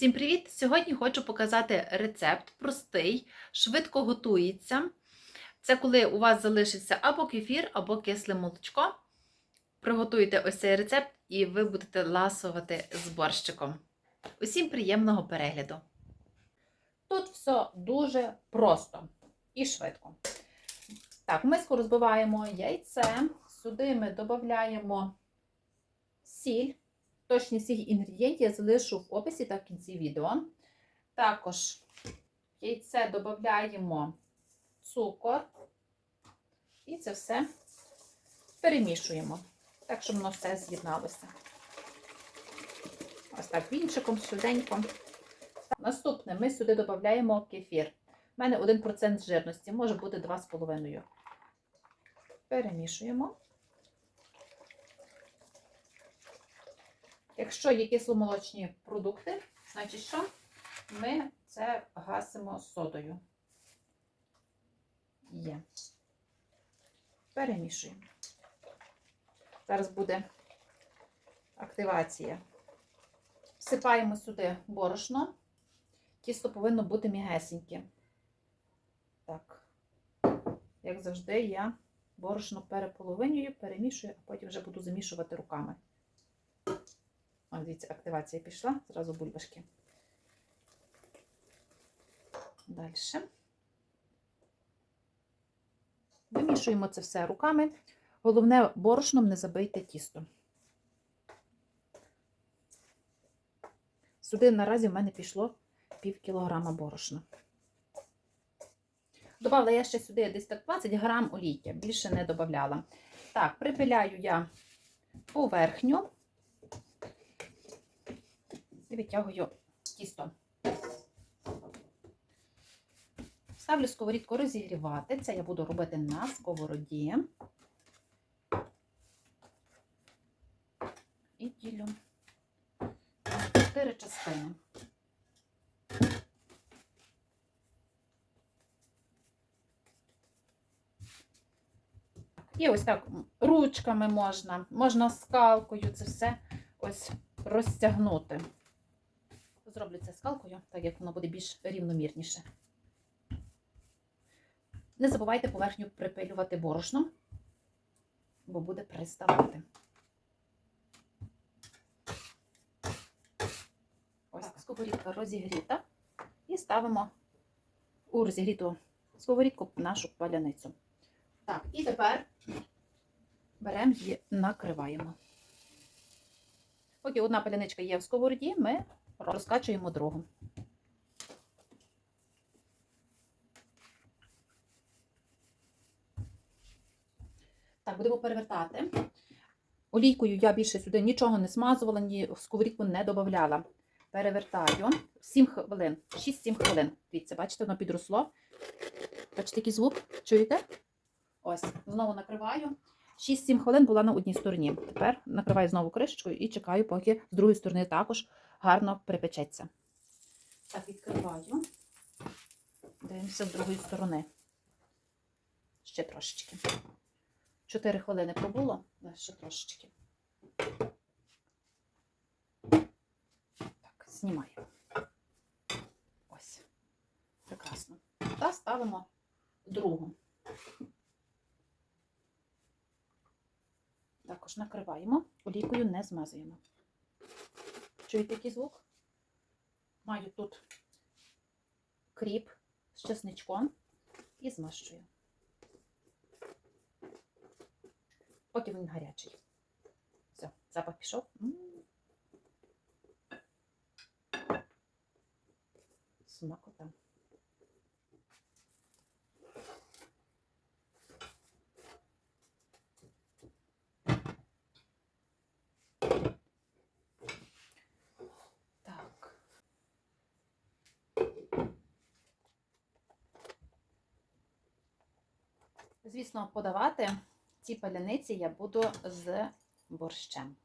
Усім привіт! Сьогодні хочу показати рецепт простий, швидко готується. Це коли у вас залишиться або кефір, або кисле молочко. Приготуйте ось цей рецепт і ви будете ласувати з борщиком. Усім приємного перегляду! Тут все дуже просто і швидко. Так, миску розбиваємо яйце, сюди ми додаємо сіль. Точні всіх інгредієнтів я залишу в описі та в кінці відео. Також яйце додаємо цукор і це все перемішуємо, так, щоб воно все з'єдналося. Ось так вінчиком, швиденько. Наступне ми сюди додаємо кефір. У мене 1% жирності, може бути 2,5. Перемішуємо. Якщо є кисломолочні продукти, значить що? Ми це гасимо содою. Є. Перемішуємо. Зараз буде активація. Всипаємо сюди борошно. Тісто повинно бути м'ягесеньке. Так, як завжди, я борошно переполовинюю, перемішую, а потім вже буду замішувати руками. О, дивіться, активація пішла, зразу бульбашки. Далі. Вимішуємо це все руками. Головне, борошном не забийте тісто. Сюди наразі в мене пішло пів кілограма борошна. Добавила я ще сюди десь так 20 грам олійки, більше не додавала. Так, припиляю я поверхню і витягую тісто. Ставлю сковорідку розігрівати. Це я буду робити на сковороді. І ділю на чотири частини. І ось так ручками можна, можна скалкою це все ось розтягнути. Зроблю це скалкою, так як воно буде більш рівномірніше. Не забувайте поверхню припилювати борошном, бо буде приставати. Ось сковорідка розігріта. І ставимо у розігріту сковорідку нашу паляницю. Так, і тепер беремо її, накриваємо. Поки одна паляничка є в сковороді, ми розкачуємо другу. Так, будемо перевертати. Олійкою я більше сюди нічого не смазувала, ні в сковорідку не додавала. Перевертаю 7 хвилин, 6-7 хвилин. Дивіться, бачите, воно підросло. Бачите, який звук? Чуєте? Ось, знову накриваю. 6-7 хвилин була на одній стороні. Тепер накриваю знову кришечкою і чекаю, поки з другої сторони також гарно припечеться. Так, відкриваю. Дивимося з другої сторони. Ще трошечки. 4 хвилини пробуло, ще трошечки. Так, знімаю. Ось. Прекрасно. Та ставимо другу. Також накриваємо, олійкою не змазуємо. Чуєте який звук? Маю тут кріп з чесничком і змащую. Поки він гарячий. Все, запах пішов. М. Смакота. Так. Звісно, подавати ці паляниці я буду з борщем.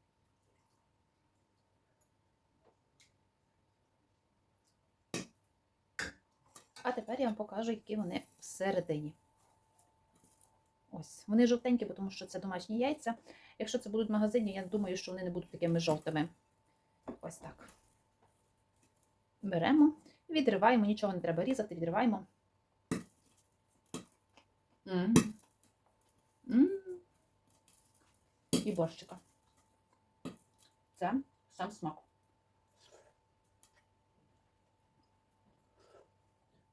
А тепер я вам покажу, які вони всередині. Ось, вони жовтенькі, тому що це домашні яйця. Якщо це будуть магазині, я думаю, що вони не будуть такими жовтими. Ось так. Беремо, відриваємо, нічого не треба різати, відриваємо. М. М. І борщика. Це сам смак.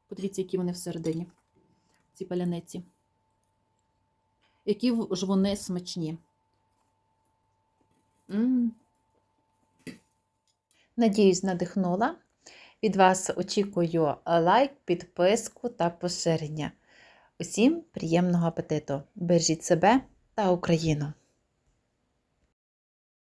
Подивіться, які вони всередині, ці паляниці. Які ж вони смачні. м Надіюсь, надихнула. Від вас очікую лайк, підписку та поширення. Усім приємного апетиту! Бережіть себе та Україну!